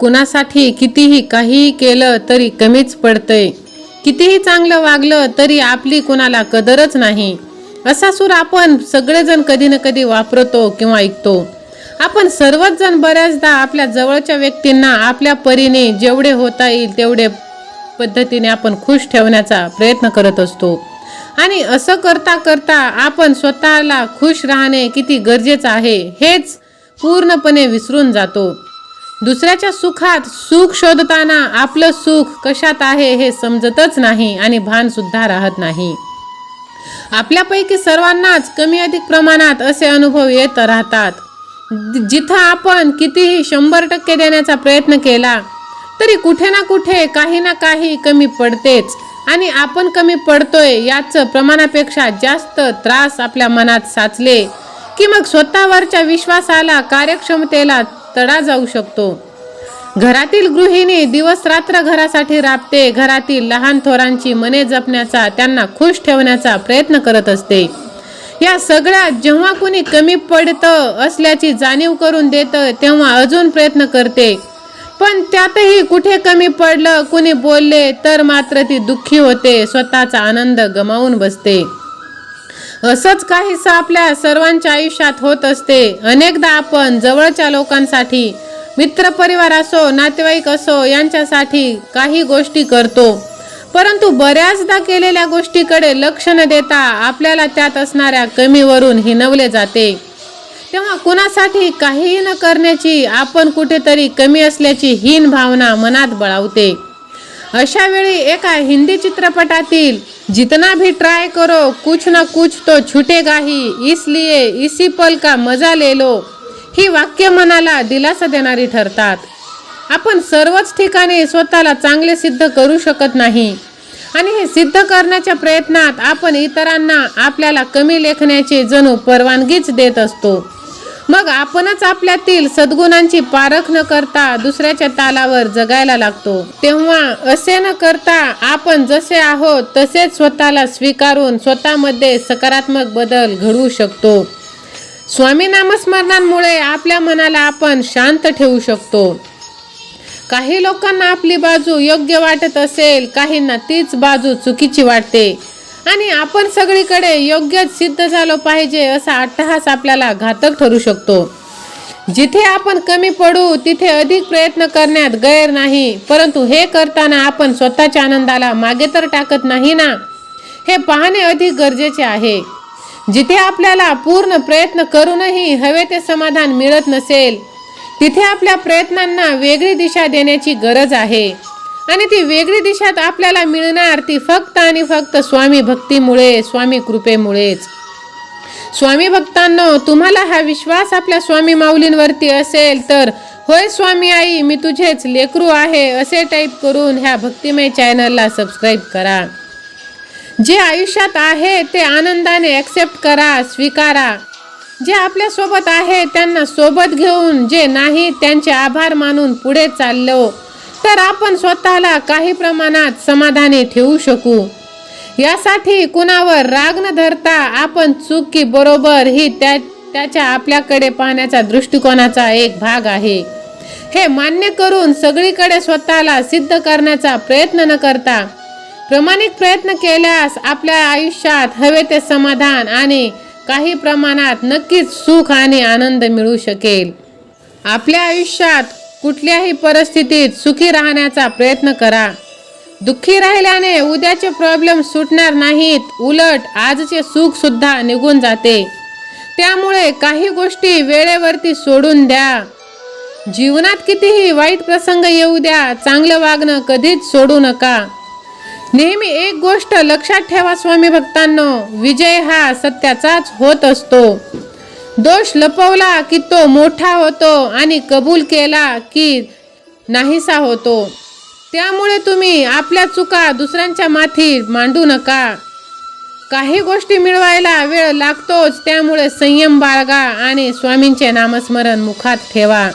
कुणासाठी कितीही काहीही केलं तरी कमीच पडतंय. कितीही चांगलं वागलं तरी आपली कुणाला कदरच नाही. असा सूर आपण सगळेजण कधी ना कधी वापरतो किंवा ऐकतो. आपण सर्वच जण बऱ्याचदा आपल्या जवळच्या व्यक्तींना आपल्या परीने जेवढे होता येईल तेवढे पद्धतीने आपण खुश ठेवण्याचा प्रयत्न करत असतो. आणि असं करता करता आपण स्वतःला खुश राहणे किती गरजेचं आहे हेच पूर्णपणे विसरून जातो. दुसऱ्याच्या सुखात सुख शोधताना आपलं सुख कशात आहे हे समजतच नाही आणि भान सुद्धा राहत नाही. आपल्यापैकी सर्वांनाच कमी अधिक प्रमाणात असे अनुभव येत राहतात. जिथं आपण कितीही शंभर टक्के देण्याचा प्रयत्न केला तरी कुठे ना कुठे काही ना काही कमी पडतेच आणि आपण कमी पडतोय याचं प्रमाणापेक्षा जास्त त्रास आपल्या मनात साचले की मग स्वतःवरच्या विश्वासाला कार्यक्षमतेला तडा जाऊ शकतो. घरातील गृहिणी दिवस रात्र घरासाठी राबते. घरातील लहान थोरांची मने जपण्याचा त्यांना खुश ठेवण्याचा प्रयत्न करत असते. या सगळ्यात जेव्हा कुणी कमी पडतं असल्याची जाणीव करून देतं तेव्हा अजून प्रयत्न करते. पण त्यातही कुठे कमी पडलं कुणी बोलले तर मात्र ती दुःखी होते. स्वतःचा आनंद गमावून बसते. असंच काहीसं आपल्या सर्वांच्या आयुष्यात होत असते. अनेकदा आपण जवळच्या लोकांसाठी मित्रपरिवार असो नातेवाईक असो यांच्यासाठी काही गोष्टी करतो. परंतु बऱ्याचदा केलेल्या गोष्टीकडे लक्ष न देता आपल्याला त्यात असणाऱ्या कमीवरून हिनवले जाते. तेव्हा कुणासाठी काहीही न करण्याची आपण कुठेतरी कमी असल्याची हीन भावना मनात बळावते. अशा वेळी एका हिंदी चित्रपटातील जितना भी ट्राय करो कुछ ना कुछ तो छुटेगा ही। इसलिए इसी पल का मजा ले लो। ही वाक्य मनाला दिलासा देणारी ठरतात। आपण सर्वच ठिकाणी स्वतःला चांगले सिद्ध करू शकत नाही. आणि हे सिद्ध करण्याच्या प्रयत्नात आपण इतरांना आपल्याला कमी लेखण्याची जणू परवानगीच देत असतो. मग आपणच आपल्यातील सद्गुणांची पारख न करता दुसऱ्याच्या तालावर जगायला लागतो. तेव्हा असे न करता आपण जसे आहोत तसेच स्वतःला स्वीकारून स्वतःमध्ये सकारात्मक बदल घडवू शकतो. स्वामी नामस्मरणांमुळे आपल्या मनाला आपण शांत ठेवू शकतो. काही लोकांना आपली बाजू योग्य वाटत असेल काहींना तीच बाजू चुकीची वाटते. आणि आपण सगळीकडे योग्य सिद्ध झालो पाहिजे असा अट्टहास आपल्याला घातक ठरू शकतो. जिथे आपण कमी पडू तिथे अधिक प्रयत्न करण्यात गैर नाही. परंतु हे करताना आपण स्वतःच्या आनंदाला मागे तर टाकत नाही ना? हे पाहणे अधिक गरजेचे आहे. जिथे आपल्याला पूर्ण प्रयत्न करूनही हवे ते समाधान मिळत नसेल तिथे आपल्या प्रयत्नांना वेगळी दिशा देण्याची गरज आहे. आणि ती वेगळी दिशात आपल्याला मिळणार. ती फक्त आणि फक्त स्वामी भक्तीमुळे स्वामी कृपेमुळेच. स्वामी भक्तांनो तुम्हाला हा विश्वास आपल्या स्वामी माऊलींवरती असेल तर होय स्वामी आई मी तुझेच लेकरू आहे असे टाईप करून ह्या भक्तिमय चॅनलला सबस्क्राईब करा. जे आयुष्यात आहे ते आनंदाने ॲक्सेप्ट करा स्वीकारा. जे आपल्यासोबत आहे त्यांना सोबत घेऊन जे नाही त्यांचे आभार मानून पुढे चाललो. तर आपण स्वतःला काही प्रमाणात समाधानी ठेवू शकू. यासाठी कुणावर राग न धरता आपण चूक की बरोबर ही त्या त्याच्या आपल्याकडे पाहण्याचा दृष्टिकोनाचा एक भाग आहे. हे मान्य करून सगळीकडे स्वतःला सिद्ध करण्याचा प्रयत्न न करता प्रामाणिक प्रयत्न केल्यास आपल्या आयुष्यात हवे ते समाधान आणि काही प्रमाणात नक्कीच सुख आणि आनंद मिळू शकेल. आपल्या आयुष्यात कुठल्याही परिस्थितीत सुखी राहण्याचा प्रयत्न करा. दुःखी राहिल्याने उद्याचे प्रॉब्लेम सुटणार नाहीत. उलट आजचे सुखसुद्धा निघून जाते. त्यामुळे काही गोष्टी वेळेवरती सोडून द्या. जीवनात कितीही वाईट प्रसंग येऊ द्या चांगलं वागणं कधीच सोडू नका. नेहमी एक गोष्ट लक्षात ठेवा स्वामी भक्तांनो. विजय हा सत्याचाच होत असतो. दोष लपवला की तो मोठा होतो आणि कबूल केला की नाहीसा होतो. त्यामुळे तुम्ही आपल्या चुका दुसऱ्यांच्या माथी मांडू नका. काही गोष्टी मिळवायला वेळ लागतोच त्यामुळे संयम बाळगा आणि स्वामींचे नामस्मरण मुखात ठेवा.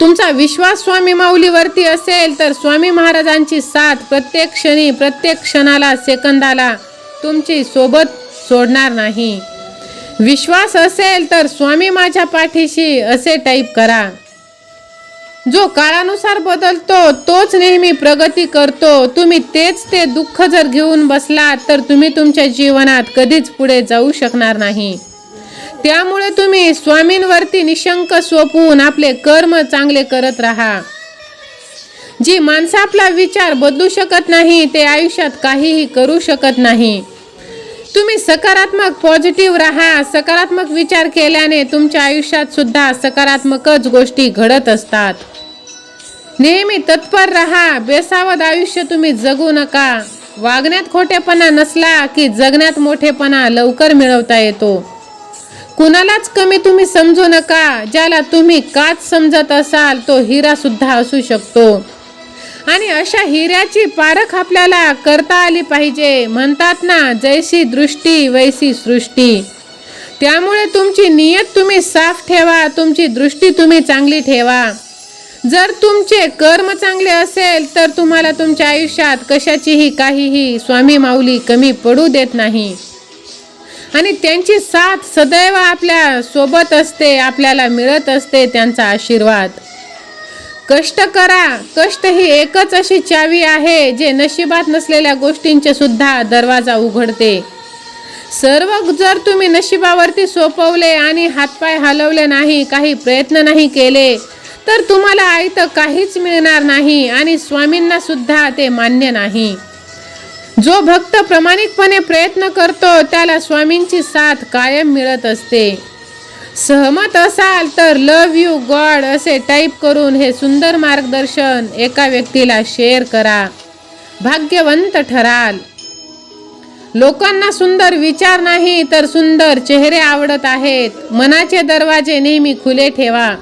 तुमचा विश्वास स्वामी माऊलीवरती असेल तर स्वामी महाराजांची साथ प्रत्येक क्षणी प्रत्येक क्षणाला सेकंदाला तुमची सोबत सोडणार नाही. विश्वास असेल तर स्वामी माझ्या पाठीशी असे टाईप करा. जो काळानुसार बदलतो तोच नेहमी प्रगती करतो. तुम्ही तेच ते दुःख जर घेऊन बसलात तर तुम्ही तुमच्या जीवनात कधीच पुढे जाऊ शकणार नाही. त्यामुळे तुम्ही स्वामींवरती निशंक सोपवून आपले कर्म चांगले करत राहा. जी माणसं आपला विचार बदलू शकत नाही ते आयुष्यात काहीही करू शकत नाही. तुम्ही सकारात्मक पॉझिटिव्ह राहा सकारात्मक विचार केल्याने तुमच्या आयुष्यात सुद्धा सकारात्मकच गोष्टी घडत असतात. नेहमी तत्पर राहा बेसावध आयुष्य तुम्ही जगू नका. वागण्यात खोटेपणा नसला की जगण्यात मोठेपणा लवकर मिळवता येतो. कुणालाच कमी तुम्ही समजू नका ज्याला तुम्ही काच समजत असाल तो हिरा सुद्धा असू शकतो. आणि अशा हिऱ्याची पारख आपल्याला करता आली पाहिजे. म्हणतात ना जैसी दृष्टी वैसी सृष्टी. त्यामुळे तुमची नियत तुम्ही साफ ठेवा तुमची दृष्टी तुम्ही चांगली ठेवा. जर तुमचे कर्म चांगले असेल तर तुम्हाला तुमच्या आयुष्यात कशाचीही काहीही स्वामी माऊली कमी पडू देत नाही. आणि त्यांची साथ सदैव आपल्यासोबत असते आपल्याला मिळत असते त्यांचा आशीर्वाद. कष्ट करा. कष्ट ही एकच अशी चावी आहे जे नशिबात नसलेल्या गोष्टींचे सुद्धा दरवाजा उघडते. सर्व जर तुम्ही नशिबावरती सोपवले आणि हातपाय हलवले नाही काही प्रयत्न नाही केले तर तुम्हाला आयतं काहीच मिळणार नाही आणि स्वामींना सुद्धा ते मान्य नाही. जो भक्त प्रामाणिकपणे प्रयत्न करतो त्याला स्वामींची साथ कायम मिळत असते. सहमत असाल तर लव यू गॉड असे टाईप करून हे सुंदर मार्गदर्शन एका व्यक्तीला शेअर करा. भाग्यवंत ठराल. लोकांना सुंदर विचार नाही तर सुंदर चेहरे आवडत आहेत. मनाचे दरवाजे नेहमी खुले ठेवा.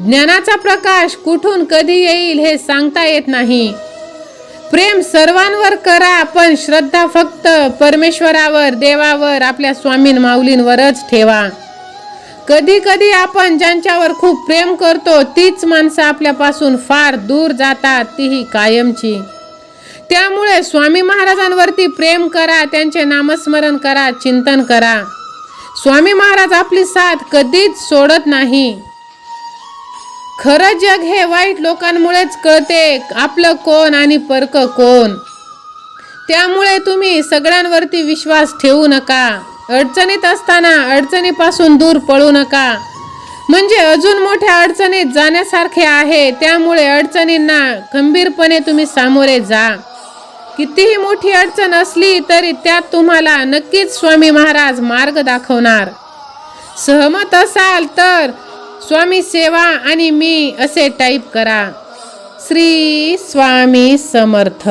ज्ञानाचा प्रकाश कुठून कधी येईल हे सांगता येत नाही. प्रेम सर्वांवर करा पण श्रद्धा फक्त परमेश्वरावर देवावर आपल्या स्वामीन माऊलींवरच ठेवा. कधी कधी आपण ज्यांच्यावर खूप प्रेम करतो तीच माणसं आपल्यापासून फार दूर जातात तीही कायमची. त्यामुळे स्वामी महाराजांवरती प्रेम करा त्यांचे नामस्मरण करा चिंतन करा. स्वामी महाराज आपली साथ कधीच सोडत नाही. खरं जग हे वाईट लोकांमुळेच कळते आपलं कोण आणि परक कोण. त्यामुळे तुम्ही सगळ्यांवरती विश्वास ठेवू नका. अडचणीत असताना अडचणीपासून दूर पळू नका. म्हणजे अजून मोठ्या अडचणीत जाण्यासारखे आहे त्यामुळे अडचणींना खंबीरपणे तुम्ही सामोरे जा. कितीही मोठी अडचण असली तरी त्यात तुम्हाला नक्कीच स्वामी महाराज मार्ग दाखवणार. सहमत असाल तर स्वामी सेवा आणि मी असे टाईप करा. श्री स्वामी समर्थ.